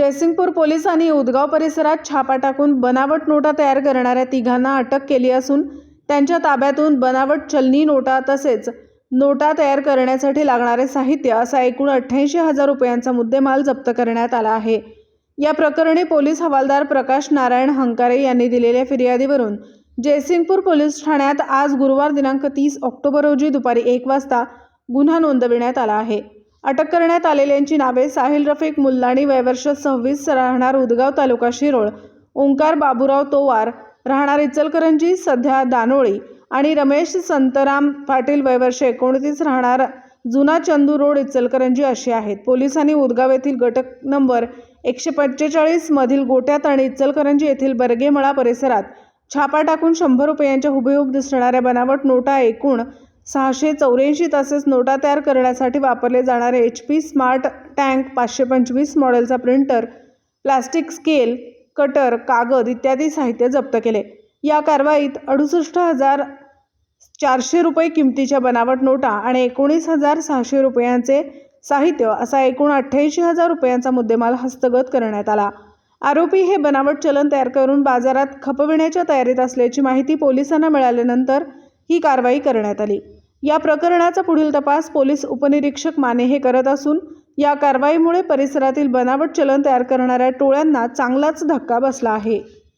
जयसिंगपूर पोलिसांनी उदगाव परिसरात छापा टाकून बनावट नोटा तयार करणाऱ्या तिघांना अटक केली असून त्यांच्या ताब्यातून बनावट चलनी नोटा तसेच नोटा तयार करण्यासाठी लागणारे साहित्य असा एकूण अठ्ठ्याऐंशी हजार रुपयांचा मुद्देमाल जप्त करण्यात आला आहे. या प्रकरणी पोलीस हवालदार प्रकाश नारायण हंकारे यांनी दिलेल्या फिर्यादीवरून जयसिंगपूर पोलीस ठाण्यात आज गुरुवार दिनांक तीस ऑक्टोबर रोजी दुपारी एक वाजता गुन्हा नोंदविण्यात आला आहे. अटक करण्यात आलेल्यांची नावे साहिल रफिक मुल्लाणी वयवर्ष सव्वीस राहणार उदगाव तालुका शिरोळ ओंकार बाबूराव तोवार राहणार इचलकरंजी सध्या दानोळी आणि रमेश संतराम पाटील वयवर्ष एकोणतीस राहणार जुना चंदू रोड इचलकरंजी अशी आहेत. पोलिसांनी उदगाव येथील घटक नंबर एकशे पंचेचाळीस मधील गोट्यात आणि इचलकरंजी येथील बर्गेमळा परिसरात छापा टाकून शंभर रुपयांच्या हुबेहूब दिसणाऱ्या बनावट नोटा एकूण सहाशे चौऱ्याऐंशी तसेच नोटा तयार करण्यासाठी वापरले जाणारे एच पी स्मार्ट टँक पाचशे पंचवीस मॉडेलचा प्रिंटर प्लास्टिक स्केल कटर कागद इत्यादी साहित्य जप्त केले. या कारवाईत अडुसष्ट हजार चारशे रुपये किमतीच्या बनावट नोटा आणि एकोणीस हजार सहाशे रुपयांचे साहित्य असा एकूण अठ्ठ्याऐंशी हजार रुपयांचा मुद्देमाल हस्तगत करण्यात आला. आरोपी हे बनावट चलन तयार करून बाजारात खपविण्याच्या तयारीत असल्याची माहिती पोलिसांना मिळाल्यानंतर ही कारवाई करण्यात आली. या प्रकरणाचा पुढील तपास पोलीस उपनिरीक्षक माने हे करत असून या कारवाईमुळे परिसरातील बनावट चलन तयार करणाऱ्या टोळ्यांना चांगलाच धक्का बसला आहे.